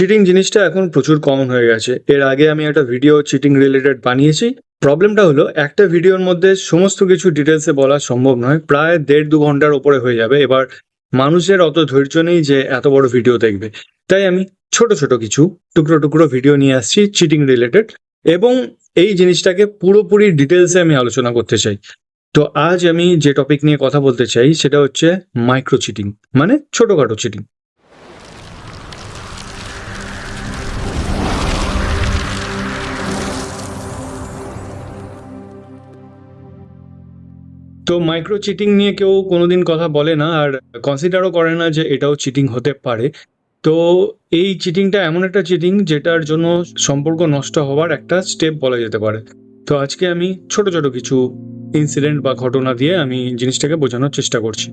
Cheating জিনিসটা এখন প্রচুর কমন হয়ে গেছে। এর আগে আমি একটা ভিডিও চিটিং রিলেটেড বানিয়েছি। প্রবলেমটা হলো, একটা ভিডিওর মধ্যে সমস্ত কিছু ডিটেলসে বলা সম্ভব নয়। প্রায় দেড় দু ঘণ্টার ওপরে হয়ে যাবে। এবার মানুষের অত ধৈর্য নেই যে এত বড় ভিডিও দেখবে। তাই আমি ছোট ছোট কিছু টুকরো টুকরো ভিডিও নিয়ে আসছি চিটিং রিলেটেড এবং এই জিনিসটাকে পুরোপুরি ডিটেলসে আমি আলোচনা করতে চাই। তো আজ আমি যে টপিক নিয়ে কথা বলতে চাই, সেটা হচ্ছে মাইক্রো চিটিং মানে ছোটখাটো চিটিং তো মাইক্রো চিটিং নিয়ে কেউ কোনোদিন কথা বলে না, আর কনসিডারও করে না যে এটাও চিটিং হতে পারে। তো এই চিটিংটা এমন একটা চিটিং যেটার জন্য সম্পর্ক নষ্ট হওয়ার একটা স্টেপ বলা যেতে পারে। তো আজকে আমি ছোট ছোট কিছু ইনসিডেন্ট বা ঘটনা দিয়ে আমি জিনিসটাকে বোঝানোর চেষ্টা করছি।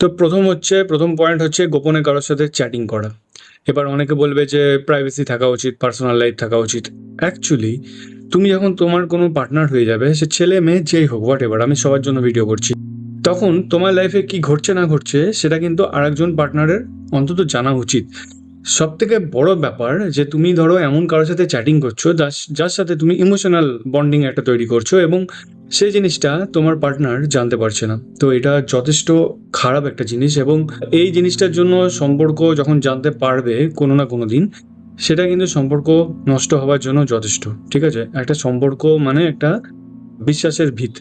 তো প্রথম হচ্ছে, প্রথম পয়েন্ট হচ্ছে গোপনে কারোর সাথে চ্যাটিং করা। এবার অনেকে বলবে যে প্রাইভেসি থাকা উচিত পার্সোনাল লাইফ থাকা উচিত। অ্যাকচুয়ালি তুমি যখন তোমার কোনো পার্টনার হয়ে যাবে, সে ছেলে, মেয়ে, যেই হোক হোয়াট এবার আমি সবার জন্য ভিডিও করছি। তখন তোমার লাইফে কি ঘটছে না ঘটছে, সেটা কিন্তু আরেকজন পার্টনারের অন্তত জানা উচিত। সব থেকে বড় ব্যাপার যে তুমি ধরো এমন কারোর সাথে চ্যাটিং করছ যার সাথে তুমি ইমোশনাল বন্ডিং একটা তৈরি করছ এবং সেই জিনিসটা তোমার পার্টনার জানতে পারছে না। তো এটা যথেষ্ট খারাপ একটা জিনিস এবং এই জিনিসটার জন্য সম্পর্ক যখন জানতে পারবে কোনো না কোনো দিন সেটা কিন্তু সম্পর্ক নষ্ট হওয়ার জন্য যথেষ্ট, ঠিক আছে? একটা সম্পর্ক মানে একটা বিশ্বাসের ভিত।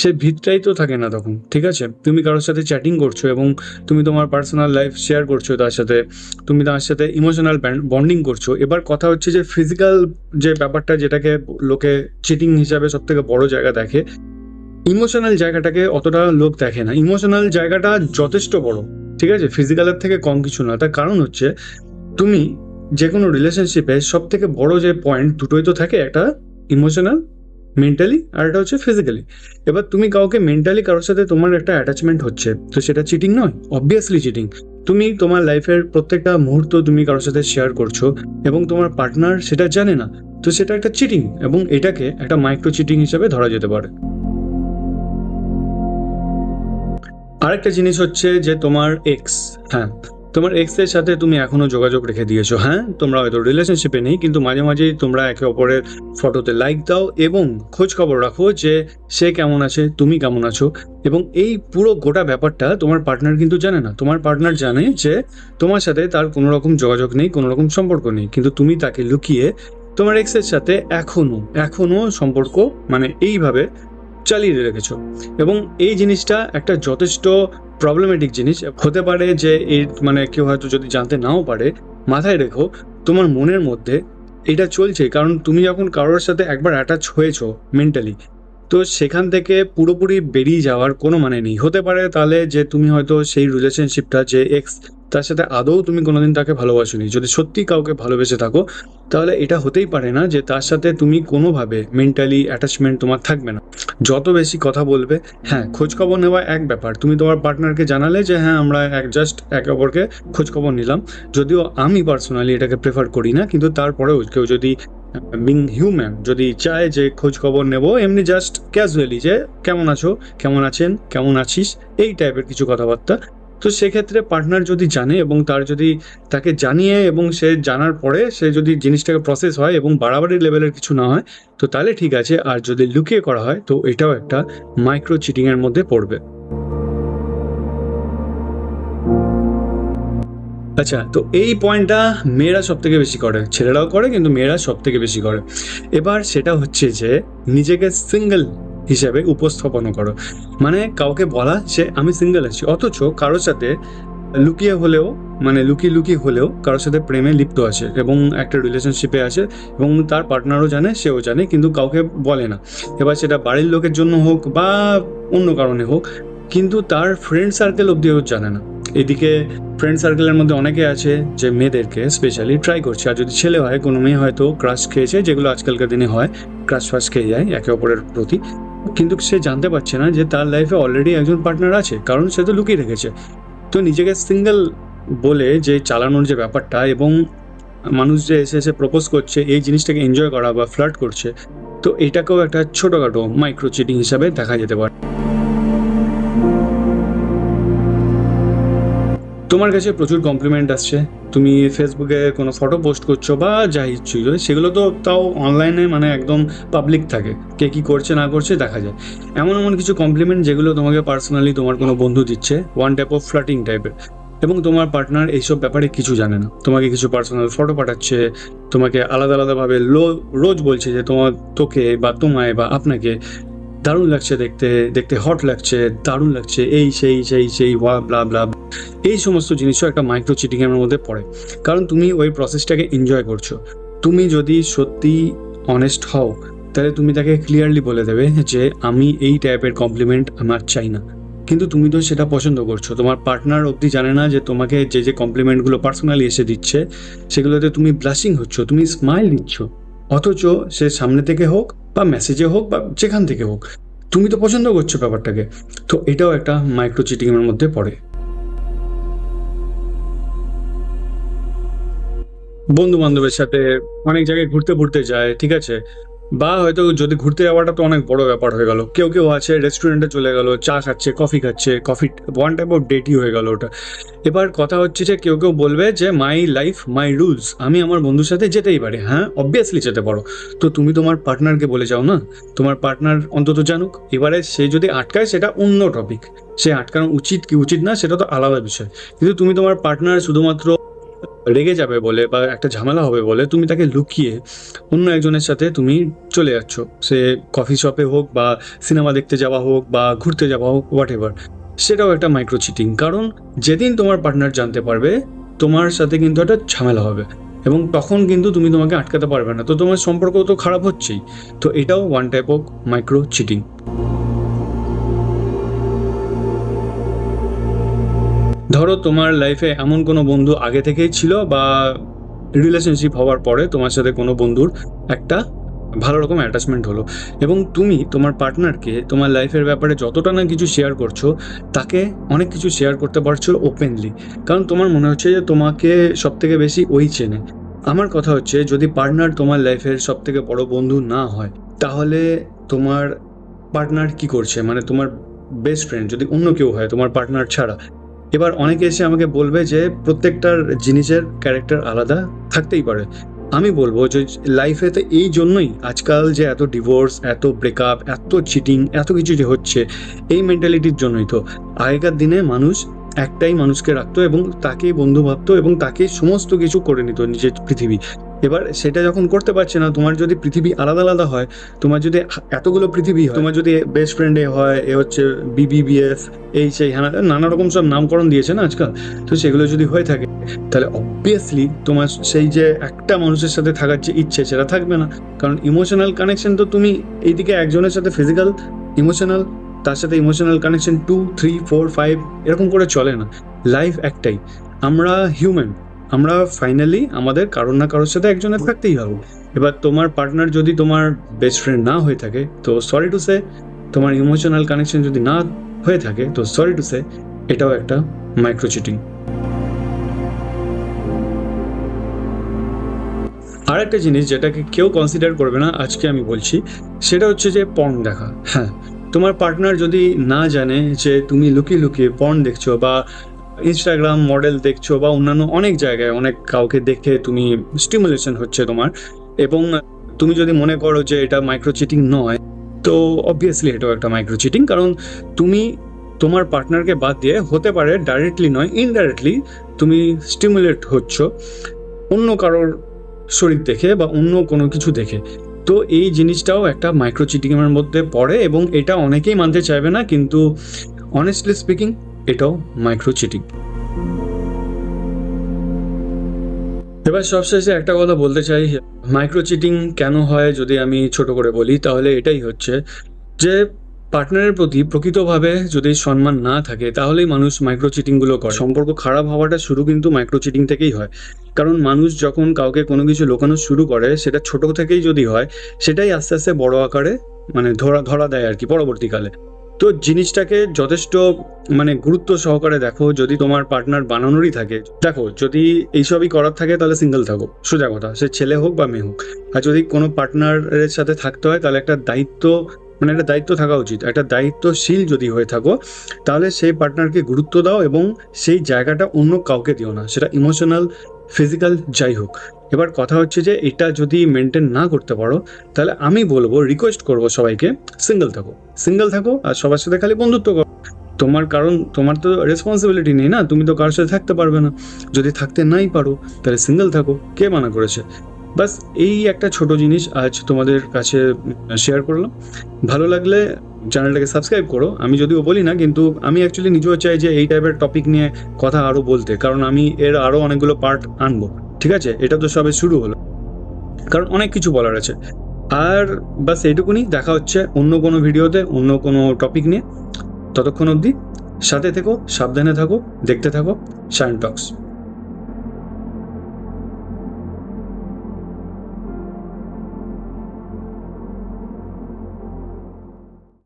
সেই ভিতটাই তো থাকে না তখন, ঠিক আছে? তুমি কারোর সাথে চ্যাটিং করছ এবং তুমি তোমার পার্সোনাল লাইফ শেয়ার করছ তার সাথে, তুমি তার সাথে ইমোশনাল বন্ডিং করছ, এবার কথা হচ্ছে যে ফিজিক্যাল যে ব্যাপারটা যেটাকে লোকে চিটিং হিসাবে সব থেকে বড় জায়গা দেখে ইমোশনাল জায়গাটাকে অতটা লোক দেখে না। ইমোশনাল জায়গাটা যথেষ্ট বড়, ঠিক আছে? ফিজিক্যালের থেকে কম কিছু না। তার কারণ হচ্ছে, তুমি যে কোনো রিলেশনশিপে সব থেকে বড় যে পয়েন্ট দুটোই তো থাকে, একটা ইমোশনাল মেন্টালি আর একটা হচ্ছে ফিজিক্যালি এবার তুমি কাউকে মেন্টালি কারোর সাথে তোমার একটা অ্যাটাচমেন্ট হচ্ছে, তো সেটা চিটিং নয় অবভিয়াসলি চিটিং তুমি তোমার লাইফের প্রত্যেকটা মুহূর্ত তুমি কারোর সাথে শেয়ার করছ এবং তোমার পার্টনার সেটা জানে না, তো সেটা একটা চিটিং এবং এটাকে একটা মাইক্রো চিটিং হিসাবে ধরা যেতে পারে। আরেকটা জিনিস হচ্ছে যে তোমার এক্স হ্যাঁ তোমার এক্সের সাথে তুমি এখনও যোগাযোগ রেখে দিয়েছ হ্যাঁ? তোমরা হয়তো রিলেশনশিপে নেই, কিন্তু মাঝে মাঝেই তোমরা একে অপরের ফটোতে লাইক দাও এবং খোঁজ খবর রাখো যে সে কেমন আছে, তুমি কেমন আছো এবং এই পুরো গোটা ব্যাপারটা তোমার পার্টনার কিন্তু জানে না। তোমার পার্টনার জানে যে তোমার সাথে তার কোনো রকম যোগাযোগ নেই, কোনো রকম সম্পর্ক নেই, কিন্তু তুমি তাকে লুকিয়ে তোমার এক্সের সাথে এখনও এখনও সম্পর্ক মানে এইভাবে চালিয়ে রেখেছ। এবং এই জিনিসটা একটা যথেষ্ট প্রবলেমেটিক জিনিস। হতে পারে যে এর মানে কেউ হয়তো যদি জানতে নাও পারে, মাথায় রেখো, তোমার মনের মধ্যে এটা চলছে। কারণ তুমি যখন কারোর সাথে একবার অ্যাটাচ হয়েছো মেন্টালি তো সেখান থেকে পুরোপুরি বেরিয়ে যাওয়ার কোনো মানে নেই। হতে পারে তাহলে যে তুমি হয়তো সেই রিলেশনশিপটা যে এক্স তার সাথে আদৌ তুমি কোনোদিন তাকে ভালোবাসোনি। যদি সত্যি কাউকে ভালোবেসে থাকো, তাহলে এটা হতেই পারে না যে তার সাথে তুমি কোনোভাবে মেন্টালি অ্যাটাচমেন্ট তোমার থাকবে না। যত বেশি কথা বলবে হ্যাঁ খোঁজখবর নেওয়া এক ব্যাপার। তুমি তোমার পার্টনারকে জানালে যে হ্যাঁ আমরা এক জাস্ট একে অপরকে খোঁজখবর নিলাম। যদিও আমি পার্সোনালি এটাকে প্রেফার করি না, কিন্তু তারপরেও কেউ যদি বিং হিউম্যান যদি চায় যে খোঁজ খবর নেব, এমনি জাস্ট ক্যাজুয়ালি যে, কেমন আছো? কেমন আছেন? কেমন আছিস? এই টাইপের কিছু কথাবার্তা। তো সেক্ষেত্রে পার্টনার যদি জানে এবং তার যদি তাকে জানিয়ে এবং সে জানার পরে সে যদি জিনিসটাকে প্রসেস হয় এবং বাড়াবাড়ি লেভেলের কিছু না হয়, তো তাহলে ঠিক আছে। আর যদি লুকিয়ে করা হয়, তো এটাও একটা মাইক্রো চিটিংয়ের মধ্যে পড়বে। আচ্ছা তো এই পয়েন্টটা মেয়েরা সব থেকে বেশি করে, ছেলেরাও করে কিন্তু মেয়েরা সব থেকে বেশি করে। এবার সেটা হচ্ছে যে নিজেকে সিঙ্গেল হিসেবে উপস্থাপন করো। মানে কাউকে বলা যে আমি সিঙ্গেল আছি, অথচ কারোর সাথে লুকিয়ে হলেও মানে লুকিয়ে লুকিয়ে হলেও কারোর সাথে প্রেমে লিপ্ত আছে এবং একটা রিলেশনশিপে আছে এবং তার পার্টনারও জানে, সেও জানে, কিন্তু কাউকে বলে না। এবার সেটা বাড়ির লোকের জন্য হোক বা অন্য কারণে হোক, কিন্তু তার ফ্রেন্ড সার্কেল অব্দিও জানে না। এদিকে ফ্রেন্ড সার্কেলের মধ্যে অনেকে আছে যে মেয়েদেরকে স্পেশালি ট্রাই করছে। আর যদি ছেলে হয়, কোনো মেয়ে হয়তো ক্রাশ খেয়েছে, যেগুলো আজকালকার দিনে হয় ক্রাশ ফাশ খেয়ে যায় একে অপরের প্রতি। কিন্তু সে জানতে পারছে না যে তার লাইফে অলরেডি একজন পার্টনার আছে, কারণ সে তো লুকিয়ে রেখেছে। তো নিজেকে সিঙ্গেল বলে যে চালানোর যে ব্যাপারটা এবং মানুষ যে এসে এসে প্রপোজ করছে, এই জিনিসটাকে এনজয় করা বা ফ্লার্ট করছে, তো এটাকেও একটা ছোটোখাটো মাইক্রো চিটিং হিসাবে দেখা যেতে পারে। তোমার কাছে প্রচুর কমপ্লিমেন্ট আসছে। তুমি ফেসবুকে কোনো ফটো পোস্ট করছ বা যা ইচ্ছু সেগুলো তো তাও অনলাইনে মানে একদম পাবলিক থাকে। কে কী করছে, না করছে দেখা যায়। এমন এমন কিছু কমপ্লিমেন্ট যেগুলো তোমাকে পার্সোনালি তোমার কোনো বন্ধু দিচ্ছে ওয়ান টাইপ অফ ফ্লাটিং টাইপের এবং তোমার পার্টনার এইসব ব্যাপারে কিছু জানে না। তোমাকে কিছু পার্সোনাল ফটো পাঠাচ্ছে, তোমাকে আলাদা আলাদাভাবে লো, রোজ বলছে যে তোমার তোকে বা তোমায় বা আপনাকে দারুণ লাগছে দেখতে দেখতে হট লাগছে, দারুণ লাগছে, এই, সেই সেই সেই ওয়া ব্লা ব্লা এই সমস্ত জিনিসও একটা মাইক্রো চিটিংয়ের মধ্যে পড়ে। কারণ তুমি ওই প্রসেসটাকে এনজয় করছ। তুমি যদি সত্যি অনেস্ট হও, তাহলে তুমি তাকে ক্লিয়ারলি বলে দেবে যে আমি এই টাইপের কমপ্লিমেন্ট আমার চাই না। কিন্তু তুমি তো সেটা পছন্দ করছ। তোমার পার্টনার অবধি জানে না যে তোমাকে যে যে কমপ্লিমেন্টগুলো পার্সোনালি এসে দিচ্ছে, সেগুলোতে তুমি ব্লাশিং হচ্ছ, তুমি স্মাইল দিচ্ছ অথচ সে সামনে থেকে হোক বা মেসেজে হোক বা যেখান থেকে হোক। তুমি তো পছন্দ করছ ব্যাপারটাকে। তো এটাও একটা মাইক্রো চিটিংয়ের মধ্যে পড়ে। বন্ধু বান্ধবের সাথে অনেক জায়গায় ঘুরতে ঘুরতে যায়, ঠিক আছে? বা হয়তো যদি ঘুরতে যাওয়াটা তো অনেক বড় ব্যাপার হয়ে গেল। কেউ কেউ আছে রেস্টুরেন্টে চলে গেল, চা খাচ্ছে কফি খাচ্ছে কফি ওয়ান টাইপ অফ ডেটই হয়ে গেল ওটা। এবার কথা হচ্ছে যে কেউ কেউ বলবে যে মাই লাইফ মাই রুলস আমি আমার বন্ধুর সাথে যেতেই পারি। হ্যাঁ অবভিয়াসলি যেতে পারো। তো তুমি তোমার পার্টনারকে বলে যাও না? তোমার পার্টনার অন্তত জানুক। এবারে সে যদি আটকায়, সেটা অন্য টপিক সে আটকানো উচিত কি উচিত না, সেটা তো আলাদা বিষয়। কিন্তু তুমি তোমার পার্টনার শুধুমাত্র রেগে যাবে বলে বা একটা ঝামেলা হবে বলে তুমি তাকে লুকিয়ে অন্য একজনের সাথে তুমি চলে যাচ্ছ। সে কফি শপে হোক বা সিনেমা দেখতে যাওয়া হোক বা ঘুরতে যাওয়া হোক হোয়াট এভার সেটাও একটা মাইক্রো চিটিং কারণ যেদিন তোমার পার্টনার জানতে পারবে, তোমার সাথে কিন্তু একটা ঝামেলা হবে। এবং তখন কিন্তু তুমি তোমাকে আটকাতে পারবে না। তো তোমার সম্পর্ক তো খারাপ হচ্ছেই। তো এটাও one type of micro cheating ধরো তোমার লাইফে এমন কোনো বন্ধু আগে থেকেই ছিল বা রিলেশনশিপ হওয়ার পরে তোমার সাথে কোনো বন্ধুর একটা ভালো রকম অ্যাটাচমেন্ট হলো এবং তুমি তোমার পার্টনারকে তোমার লাইফের ব্যাপারে যতটা না কিছু শেয়ার করছ, তাকে অনেক কিছু শেয়ার করতে পারছ ওপেনলি কারণ তোমার মনে হচ্ছে যে তোমাকে সব থেকে বেশি ওই চেনে। আমার কথা হচ্ছে, যদি পার্টনার তোমার লাইফের সব থেকে বড় বন্ধু না হয়, তাহলে তোমার পার্টনার কি করছে? মানে তোমার বেস্ট ফ্রেন্ড যদি অন্য কেউ হয়, তোমার পার্টনার ছাড়া এবার অনেকে এসে আমাকে বলবে যে প্রত্যেকটার জিনিসের ক্যারেক্টার আলাদা থাকতেই পারে। আমি বলব যে লাইফে তো এই জন্যই আজকাল যে এত ডিভোর্স এত ব্রেকআপ এত চিটিং এত কিছু যে হচ্ছে, এই মেন্টালিটির জন্যই তো। আগেকার দিনে মানুষ একটাই মানুষকে রাখতো এবং তাকেই বন্ধু ভাবতো এবং তাকে সমস্ত কিছু করে নিত নিজের পৃথিবী। এবার সেটা যখন করতে পারছে না, তোমার যদি পৃথিবী আলাদা আলাদা হয়, তোমার যদি এতগুলো পৃথিবী হয়, তোমার যদি বেস্ট ফ্রেন্ড এ হয়, এ হচ্ছে বিবিবিএফ এই সেই হ্যাঁ নানা রকম সব নামকরণ দিয়েছে না আজকাল? তো সেগুলো যদি হয়ে থাকে, তাহলে অবভিয়াসলি তোমার সেই যে একটা মানুষের সাথে থাকার যে ইচ্ছে, সেটা থাকবে না। কারণ ইমোশনাল কানেকশন তো তুমি এইদিকে একজনের সাথে ফিজিক্যাল ইমোশনাল তার সাথে emotional connection two three four five এরকম করে চলে না। লাইফ একটাই। আমরা হিউম্যান আমরা ফাইনালি আমাদের কারোর না কারোর সাথে একজনের থাকতেই হবে। এবার তোমার পার্টনার যদি তোমার বেস্ট ফ্রেন্ড না হয়ে থাকে, তো সরি টু সে তোমার ইমোশনাল কানেকশন যদি না হয়ে থাকে, তো সরি টু সে এটাও একটা মাইক্রো চিটিং আর একটা জিনিস যেটাকে কেউ কনসিডার করবে না, আজকে আমি বলছি, সেটা হচ্ছে যে পর্ন দেখা। হ্যাঁ তোমার পার্টনার যদি না জানে যে তুমি লুকিয়ে লুকিয়ে পর্ন দেখছ বা ইনস্টাগ্রাম মডেল দেখছ বা অন্যান্য অনেক জায়গায় অনেক কাউকে দেখে তুমি স্টিমুলেশন হচ্ছে তোমার এবং তুমি যদি মনে করো যে এটা মাইক্রো চিটিং নয়, তো অবভিয়াসলি এটাও একটা মাইক্রো চিটিং কারণ তুমি তোমার পার্টনারকে বাদ দিয়ে হতে পারে ডাইরেক্টলি নয় ইনডাইরেক্টলি তুমি স্টিমুলেট হচ্ছ অন্য কারোর শরীর দেখে বা অন্য কোনো কিছু দেখে। তো এই জিনিসটাও একটা মাইক্রো চিটিংয়ের মধ্যে পড়ে এবং এটা অনেকেই মানতে চাইবে না, কিন্তু অনেস্টলি স্পিকিং এটাও মাইক্রো চিটিং এবার সবশেষে একটা কথা বলতে চাই মাইক্রো চিটিং কেন হয় যদি আমি ছোট করে বলি, তাহলে এটাই হচ্ছে যে পার্টনারের প্রতি প্রকৃতভাবে যদি সম্মান না থাকে, তাহলেই মানুষ মাইক্রো চিটিংগুলো করে। সম্পর্ক খারাপ হওয়াটা শুরু কিন্তু মাইক্রো চিটিং থেকেই হয়। কারণ মানুষ যখন কাউকে কোনো কিছু লোকানো শুরু করে, সেটা ছোট থেকেই যদি হয়, সেটাই আস্তে আস্তে বড় আকারে মানে ধরা ধরা দেয় আর কি পরবর্তীকালে। তো জিনিসটাকে যথেষ্ট মানে গুরুত্ব সহকারে দেখো, যদি তোমার পার্টনার বানানোরই থাকে। দেখো, যদি এইসবই করার থাকে, তাহলে সিঙ্গেল থাকো। সোজা কথা, সে ছেলে হোক বা মেয়ে হোক। আর যদি কোনো পার্টনারের সাথে থাকতে হয়, তাহলে একটা দায়িত্ব মানে একটা দায়িত্ব থাকা উচিত। একটা দায়িত্বশীল যদি হয়ে থাকো, তাহলে সেই পার্টনারকে গুরুত্ব দাও এবং সেই জায়গাটা অন্য কাউকে দিও না। সেটা ইমোশনাল ফিজিক্যাল যাই হোক। এবার কথা হচ্ছে যে এটা যদি মেনটেন না করতে পারো, তাহলে আমি বলব রিকোয়েস্ট করব সবাইকে সিঙ্গেল থাকো। সিঙ্গেল থাকো আর সবার সাথে খালি বন্ধুত্ব করো। তোমার কারণ, তোমার তো রেসপন্সিবিলিটি নেই না, তুমি তো কারোর সাথে থাকতে পারবে না। যদি থাকতে নাই পারো, তাহলে সিঙ্গেল থাকো। কে মানা করেছে? বাস এই একটা ছোট জিনিস আজ তোমাদের কাছে শেয়ার করলাম। ভালো লাগলে চ্যানেলটাকে সাবস্ক্রাইব করো। আমি যদিও বলি না, কিন্তু আমি অ্যাকচুয়ালি নিজেও চাই যে এই টাইপের টপিক নিয়ে কথা আরও বলতে। কারণ আমি এর আরও অনেকগুলো পার্ট আনব। ঠিক আছে? এটা তো সবে শুরু হলো। কারণ অনেক কিছু বলার আছে। আর বাস এইটুকুনি। দেখা হচ্ছে অন্য কোনো ভিডিওতে, অন্য কোনো টপিক নিয়ে। ততক্ষণ অবধি সাথে থেকো, সাবধানে থাকো, দেখতে থাকো শাইন টক্স